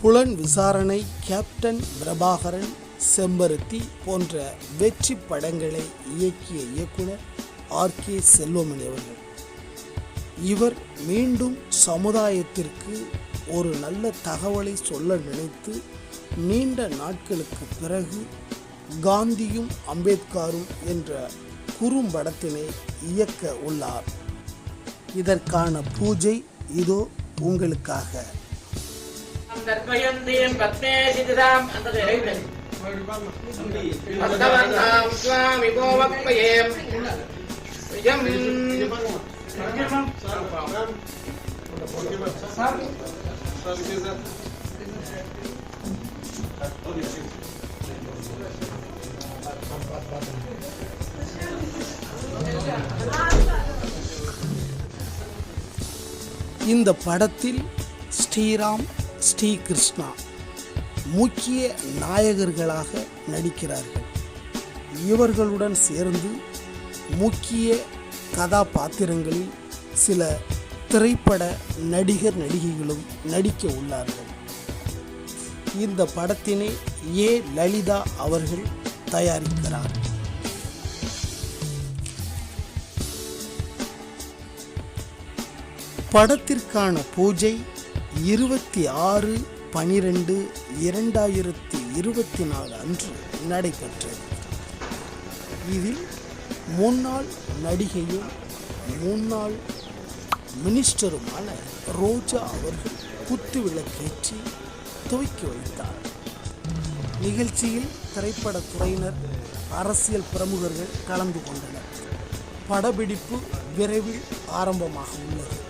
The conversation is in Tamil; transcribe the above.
புலன் விசாரணை கேப்டன் பிரபாகரன் செம்பருத்தி போன்ற வெற்றி படங்களை இயக்கிய இயக்குனர் ஆர். கே. செல்வமணி அவர்கள். இவர் மீண்டும் சமுதாயத்திற்கு ஒரு நல்ல தகவலை சொல்ல நினைத்து நீண்ட நாட்களுக்கு பிறகு காந்தியும் அம்பேத்கரும் என்ற குறும்படத்தினை இயக்க உள்ளார். இதற்கான பூஜை இதோ உங்களுக்காக. தர்ப்பயந்தீம் பத்மே சிதிதாம் அந்த எழுதல் பத்தவந்தாம் சுவாமி கோவப்பயேம் இந்த படத்தில் ஸ்ரீராம் ஸ்ரீ கிருஷ்ணா முக்கிய நாயகர்களாக நடிக்கிறார்கள். இவர்களுடன் சேர்ந்து முக்கிய கதாபாத்திரங்களில் சில திரைப்பட நடிகர் நடிகைகளும் நடிக்க உள்ளார்கள். இந்த படத்தினை ஏ. லலிதா அவர்கள் தயாரிக்கிறார். படத்திற்கான பூஜை இருபத்தி ஆறு பனிரெண்டு இரண்டாயிரத்தி இருபத்தி நாலு அன்று நடைபெற்றது. இதில் முன்னாள் நடிகையும் முன்னாள் மினிஸ்டருமான ரோஜா அவர்கள் குத்து விளக்கேற்றி துவக்கி வைத்தார். நிகழ்ச்சியில் திரைப்படத்துறையினர் அரசியல் பிரமுகர்கள் கலந்து கொண்டனர். படப்பிடிப்பு விரைவில் ஆரம்பமாக உள்ளது.